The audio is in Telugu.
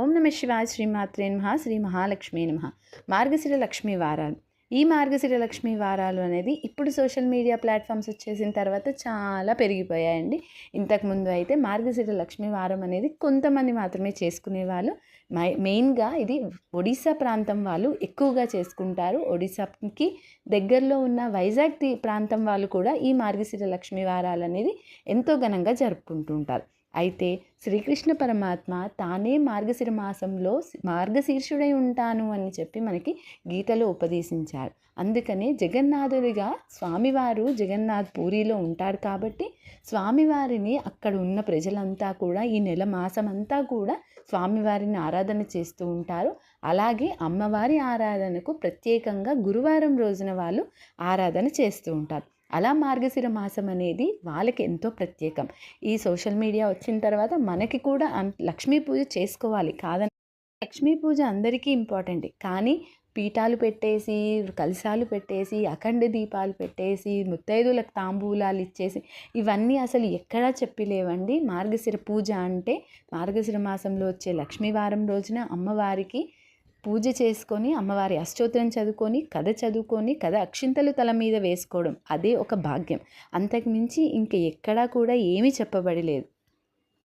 ఓం నమ శివాయ శ్రీమాత్రే నమ శ్రీ మహాలక్ష్మి నమ. మార్గశిర లక్ష్మి వారాలు. ఈ మార్గశిర లక్ష్మి వారాలు అనేది ఇప్పుడు సోషల్ మీడియా ప్లాట్ఫామ్స్ వచ్చేసిన తర్వాత చాలా పెరిగిపోయాయండి. ఇంతకుముందు అయితే మార్గశిర లక్ష్మి వారం అనేది కొంతమంది మాత్రమే చేసుకునేవాళ్ళు మై మెయిన్గా ఇది ఒడిశా ప్రాంతం వాళ్ళు ఎక్కువగా చేసుకుంటారు. ఒడిశాకి దగ్గరలో ఉన్న వైజాగ్ ప్రాంతం వాళ్ళు కూడా ఈ మార్గశిర లక్ష్మి వారాలు అనేది ఎంతో ఘనంగా జరుపుకుంటుంటారు అయితే శ్రీకృష్ణ పరమాత్మ తానే మార్గశిర మాసంలో మార్గశీర్షుడై ఉంటాను అని చెప్పి మనకి గీతలో ఉపదేశించారు. అందుకనే జగన్నాథుడిగా స్వామివారు జగన్నాథ్ పూరిలో ఉంటారు కాబట్టి స్వామివారిని అక్కడ ఉన్న ప్రజలంతా కూడా ఈ నెల మాసం అంతా కూడా స్వామివారిని ఆరాధన చేస్తూ ఉంటారు. అలాగే అమ్మవారి ఆరాధనకు ప్రత్యేకంగా గురువారం రోజున వాళ్ళు ఆరాధన చేస్తూ ఉంటారు. అలా మార్గశిర మాసం అనేది వాళ్ళకి ఎంతో ప్రత్యేకం. ఈ సోషల్ మీడియా వచ్చిన తర్వాత మనకి కూడా అం- లక్ష్మీ పూజ చేసుకోవాలి కాదని లక్ష్మీ పూజ అందరికీ ఇంపార్టెంట్. కానీ పీఠాలు పెట్టేసి కలశాలు పెట్టేసి అఖండ దీపాలు పెట్టేసి ముత్తైదులకు తాంబూలాలు ఇచ్చేసి ఇవన్నీ అసలు ఎక్కడా చెప్పలేవండి మార్గశిర పూజ అంటే మార్గశిర మాసంలో వచ్చే లక్ష్మీవారం రోజున అమ్మవారికి పూజ చేసుకొని అమ్మవారి అష్టోత్తరం చదువుకొని కథ చదువుకొని కథ అక్షింతలు తల మీద వేసుకోవడం అదే ఒక భాగ్యం. అంతకు మించి ఇంక ఎక్కడా కూడా ఏమీ చెప్పబడలేదు.